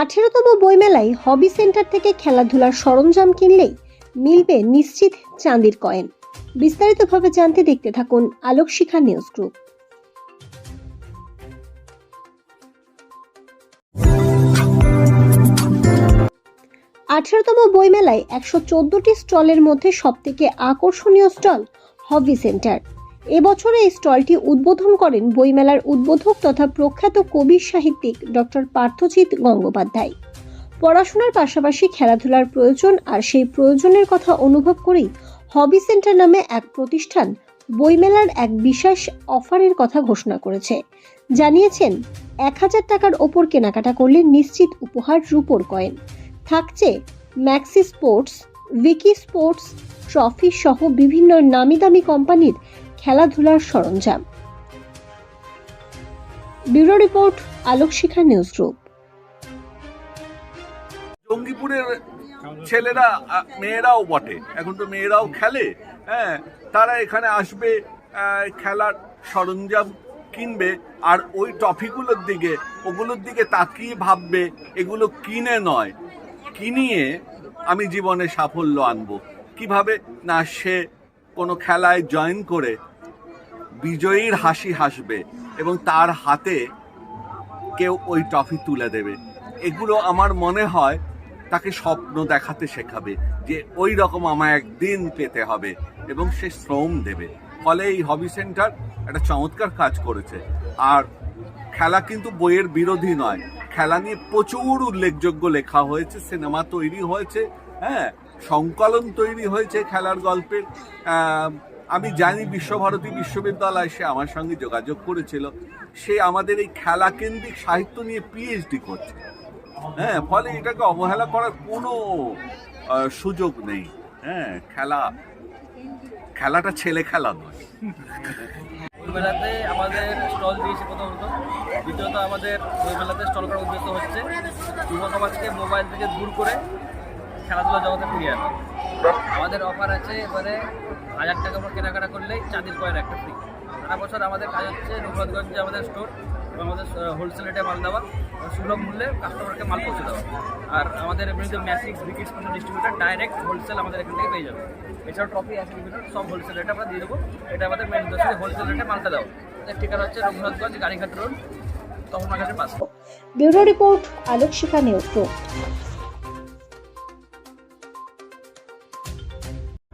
আঠেরোতম বইমেলায় হবি সেন্টার থেকে খেলাধুলার সরঞ্জাম কিনলেই মিলবে নিশ্চিত চাঁদির কয়েন। বিস্তারিতভাবে জানতে দেখতে থাকুন আলোক শিখা নিউজ গ্রুপ। আঠেরোতম বইমেলায় একশো চোদ্দটি স্টলের মধ্যে সবথেকে আকর্ষণীয় স্টল হবি সেন্টার। এবছর এই স্টলটি উদ্বোধন করেন বইমেলার উদ্বোধক তথা প্রখ্যাত কবি সাহিত্যিক ডক্টর পার্থজিৎ গঙ্গোপাধ্যায়। পড়াশোনার পাশাপাশি খেলাধুলার প্রয়োজন আর সেই প্রয়োজনের কথা অনুভব করেই হবি সেন্টার নামে এক প্রতিষ্ঠান বইমেলার এক বিশেষ অফারের কথা ঘোষণা করেছে। জানিয়েছেন, এক হাজার টাকার ওপর কেনাকাটা করলে নিশ্চিত উপহার রূপোর কয়েন। থাকছে Maxi sports Wiki sports, trophy সহ বিভিন্ন নামি দামি কোম্পানির খেলাধুলার সরঞ্জাম। Bureau report Alok Shikha news group. জঙ্গিপুরের ছেলেরা মেয়েরাও বটে। এখন তো মেয়েরাও খেলে হ্যাঁ? তারা এখানে আসবে খেলার সরঞ্জাম কিনবে, আর ওই ট্রফিগুলোর দিকে, ওগুলোর দিকে তাকিয়ে ভাববে, এগুলো কিনে নয়। কিনিয়ে আমি জীবনে সাফল্য আনব। কীভাবে? না, সে কোনো খেলায় জয়েন করে বিজয়ীর হাসি হাসবে এবং তার হাতে কেউ ওই ট্রফি তুলে দেবে। এগুলো আমার মনে হয় তাকে স্বপ্ন দেখাতে শেখাবে যে ওই রকম আমায় একদিন পেতে হবে এবং সে শ্রম দেবে। ফলে এই হবি সেন্টার একটা চমৎকার কাজ করেছে। আর খেলা কিন্তু বইয়ের বিরোধী নয়। খেলা নিয়ে প্রচুর উল্লেখযোগ্য লেখা হয়েছে, সিনেমা তৈরি হয়েছে হ্যাঁ? সংকলন তৈরি হয়েছে খেলার গল্পের। আমি জানি বিশ্বভারতী বিশ্ববিদ্যালয়, সে আমার সঙ্গে যোগাযোগ করেছিল। সে আমাদের এই খেলা কেন্দ্রিক সাহিত্য নিয়ে পিএইচডি করছে। হ্যাঁ ফলে এটাকে অবহেলা করার কোনো সুযোগ নেই। হ্যাঁ খেলা, খেলাটা ছেলে খেলা নয়। বইমেলাতে আমাদের স্টল দিয়েছে প্রথমত। দ্বিতীয়ত আমাদের বইমেলাতে স্টল করার উদ্দেশ্য হচ্ছে যুব সমাজকে মোবাইল থেকে দূর করে খেলাধুলা জগতে ফিরিয়ে আনা। আমাদের অফার আছে এবারে হাজার টাকা উপর কেনাকাটা করলেই চাঁদির কয়েন একটা ফ্রি সারা বছর আমাদের কাজ হচ্ছে রঘুনাথগঞ্জে আমাদের স্টোর এবং আমাদের হোলসেল রেটে মাল দেওয়া এবং সুলভ মূল্যে কাস্টমারকে মাল পৌঁছে দেওয়া। আর আমাদের এমনিতে ম্যাসিক্স বিকিস কোনো ডিস্ট্রিবিউটার ডাইরেক্ট হোলসেল আমাদের এখান থেকে পেয়ে যাবে। এছাড়াও ট্রফি আছে বিভিন্ন সব হোলসেল রেটে আমরা দিয়ে দেবো। এটা আমাদের মেন উদ্দেশ্য হোলসেল রেটে মালটা দেওয়া। এর ঠিকানা হচ্ছে রঘুনাথগঞ্জ গাড়িঘাট রোড তখন কাছে পাশে। Bureau report Alok Shikha news